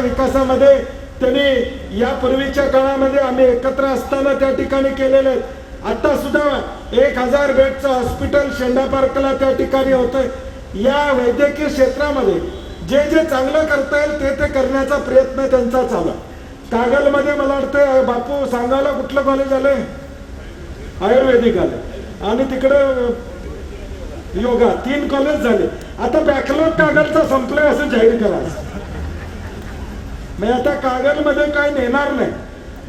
विकासामध्ये त्यांनी यापूर्वीच्या काळामध्ये आम्ही एकत्र असताना त्या ठिकाणी केलेले आहेत. आता सुद्धा एक हजार बेडचं हॉस्पिटल शेंडा पार्कला त्या ठिकाणी होतं या वैद्यकीय क्षेत्रामध्ये जे जे चांगलं करता येईल ते ते करण्याचा प्रयत्न त्यांचा चालू कागलमध्ये मला वाटतं बापू सांगायला कुठलं कॉलेज आलंय? आयुर्वेदिक आलं आणि तिकडं योगा तीन कॉलेज झाले. आता बॅकलॉग कागलचा संपलाय असं जाहीर करा. मी आता कागलमध्ये काय नेणार नाही.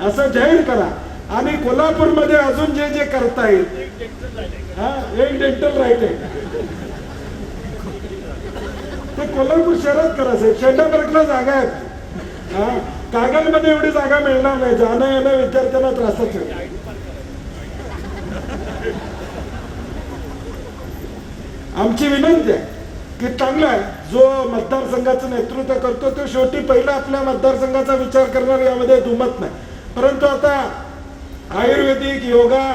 असं जाहीर करा. आणि कोल्हापूरमध्ये अजून जे जे करता येईल. हा एक डेंटल राहिले ते कोल्हापूर शहरात करायचं शेंडापर्कला जागा आहेत. हा कागलमध्ये एवढी जागा मिळणार नाही. जाणं येणं विद्यार्थ्यांना त्रासच आहे. आमची विनंती आहे. की चांगला आहे. जो मतदारसंघाचं नेतृत्व करतो तो शेवटी पहिला आपल्या मतदारसंघाचा विचार करणार यामध्ये दुमत नाही. परंतु आता आयुर्वेदिक योगा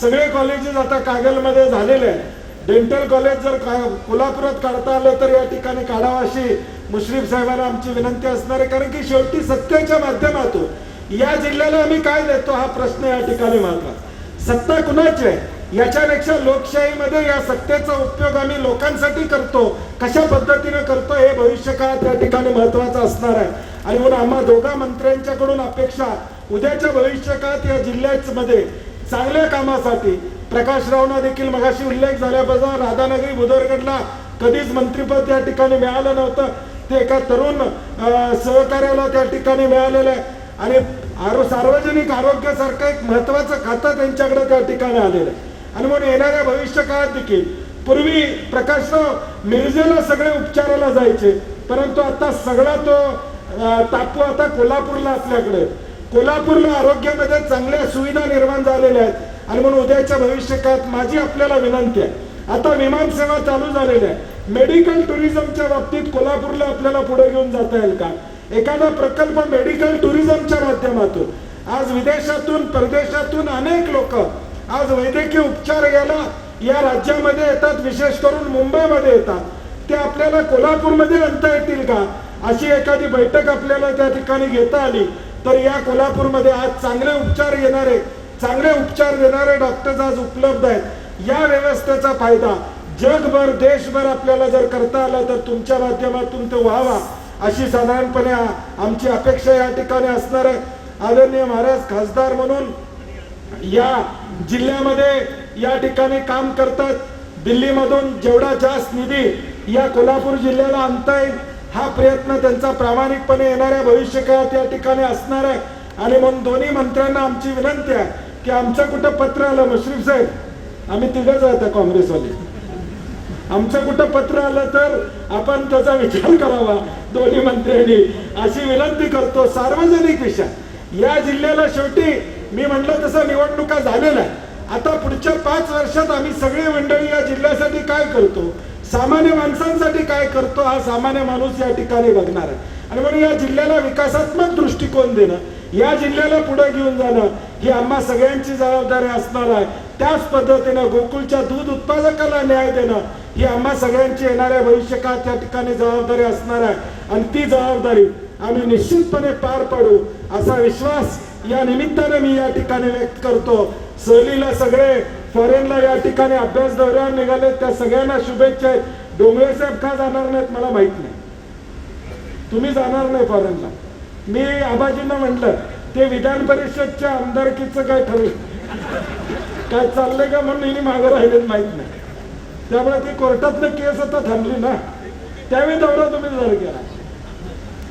सगळे कॉलेजेस आता कागलमध्ये झालेले आहे डेंटल कॉलेज जर का कोल्हापुरात काढता आलं तर या ठिकाणी काढावं अशी मुश्रीफ साहेबांना आमची विनंती असणार आहे. कारण की शेवटी सत्तेच्या माध्यमातून या जिल्ह्याला आम्ही काय देतो हा प्रश्न या ठिकाणी महत्त्वाचा सत्ता कुणाची आहे? याच्यापेक्षा लोकशाहीमध्ये या सत्तेचा उपयोग आम्ही लोकांसाठी करतो. कशा पद्धतीने करतो हे भविष्य काळात त्या ठिकाणी महत्वाचं असणार आहे. आणि म्हणून आम्हा दोघा मंत्र्यांच्याकडून अपेक्षा उद्याच्या भविष्य काळात या जिल्ह्यामध्ये चांगल्या कामासाठी प्रकाश रावना देखील मगाशी उल्लेख झाल्याबद्दल राधानगरी भुदरगडला कधीच मंत्रिपद त्या ठिकाणी मिळालं नव्हतं. ते एका तरुण सहकार्याला त्या ठिकाणी मिळालेलं आहे. आणि आरो सार्वजनिक आरोग्यासारखं एक महत्वाचं खातं त्यांच्याकडे त्या ठिकाणी आलेलं आहे. आणि म्हणून येणाऱ्या भविष्य काळात देखील. पूर्वी प्रकाश मिरजेला सगळे उपचाराला जायचे परंतु आता सगळा तो तापू टापू आता कोल्हापूरला असल्याकडे कोल्हापूरला आरोग्यामध्ये चांगल्या सुविधा निर्माण झालेल्या आहेत. आणि म्हणून उद्याच्या भविष्य काळात माझी आपल्याला विनंती आहे. आता विमान सेवा चालू झालेल्या आहे मेडिकल टुरिझमच्या बाबतीत कोल्हापूरला आपल्याला पुढे घेऊन जाता येईल का? एखादा प्रकल्प मेडिकल टुरिझमच्या माध्यमातून. आज विदेशातून परदेशातून अनेक लोक आज वैद्यकीय उपचार घ्यायला या राज्यामध्ये येतात विशेष करून मुंबईमध्ये येतात. ते आपल्याला कोल्हापूरमध्ये आणता येतील का? अशी एखादी बैठक आपल्याला त्या ठिकाणी घेता आली. तर या कोल्हापूरमध्ये आज चांगले उपचार घेणारे चांगले उपचार देणारे डॉक्टर्स आज उपलब्ध आहेत. या व्यवस्थेचा फायदा जगभर देशभर आपल्याला जर करता आला तर तुमच्या माध्यमातून तो व्हावा अशी साधारणपणे आमची अपेक्षा या ठिकाणी असणार आहे. आदरणीय महाराज खासदार म्हणून या जिल्ह्यामध्ये या ठिकाणी काम करतात. दिल्लीमधून जेवढा जास्त निधी या कोल्हापूर जिल्ह्याला आणता येईल हा प्रयत्न त्यांचा प्रामाणिकपणे येणाऱ्या भविष्य काळात या ठिकाणी असणार आहे. आणि म्हणून दोन्ही मंत्र्यांना आमची विनंती आहे की आमचं कुठं पत्र आलं मुश्रीफ साहेब? आम्ही तिघंच आहे काँग्रेसवाले. आमचं कुठं पत्र आलं तर आपण त्याचा विचार करावा दोन्ही मंत्र्यांनी. अशी विनंती करतो सार्वजनिक विषय. या जिल्ह्याला शेवटी मी म्हटलं तसं निवडणुका झालेल्या आहे आता पुढच्या पाच वर्षात आम्ही सगळी मंडळी या जिल्ह्यासाठी काय करतो? सामान्य माणसांसाठी काय करतो? हा सामान्य माणूस या ठिकाणी बघणार आहे. आणि म्हणून या जिल्ह्याला विकासात्मक दृष्टिकोन देणं या जिल्ह्याला पुढे घेऊन जाणं ही आम्हा सगळ्यांची जबाबदारी असणार आहे. त्याच पद्धतीनं गोकुळच्या दूध उत्पादकाला न्याय देणं ही आम्हा सगळ्यांची येणाऱ्या भविष्य काळात त्या ठिकाणी जबाबदारी असणार आहे. आणि ती जबाबदारी आम्ही निश्चितपणे पार पाडू असा विश्वास या निमित्ताने मी या ठिकाणी व्यक्त करतो. सहलीला सगळे फॉरेनला या ठिकाणी अभ्यास दौऱ्यावर निघाले त्या सगळ्यांना शुभेच्छा आहेत. डोंगरे साहेब का जाणार नाहीत मला माहीत नाही. तुम्ही जाणार नाही फॉरेनला मी आबाजींना म्हटलं ते विधान परिषदच्या आमदारकीचं काय ठरलं? काय चाललंय का म्हणून हिने मागं राहिलेत माहीत नाही. त्यामुळे ती कोर्टातनं केस आता थांबली ना. त्यावेळी दौरा तुम्ही जर केला.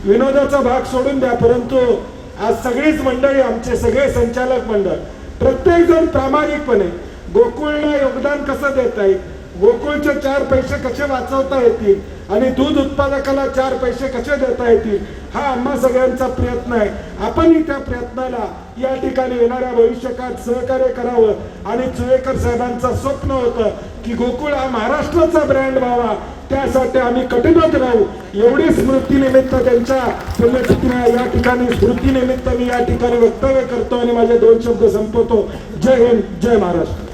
विनोदाचा भाग सोडून द्या परंतु आज सगळीच मंडळी आमचे सगळे संचालक मंडळ प्रत्येक जण प्रामाणिकपणे गोकुळला योगदान कसं देता येईल गोकुळचे चार पैसे कसे वाचवता येतील? आणि दूध उत्पादकाला चार पैसे कसे देता येतील? हा आम्हा सगळ्यांचा प्रयत्न आहे. आपणही त्या प्रयत्नाला या ठिकाणी येणाऱ्या भविष्यकाळात सहकार्य करावं. आणि चुवेकर साहेबांचं स्वप्न होतं की गोकुळ हा महाराष्ट्राचा ब्रँड व्हावा. त्यासाठी आम्ही कटिबद्ध राहू. एवढी स्मृतीनिमित्त त्यांच्या पुण्यतिथीने या ठिकाणी स्मृतीनिमित्त मी या ठिकाणी वक्तव्य करतो आणि माझे दोन शब्द संपवतो. जय हिंद जय महाराष्ट्र.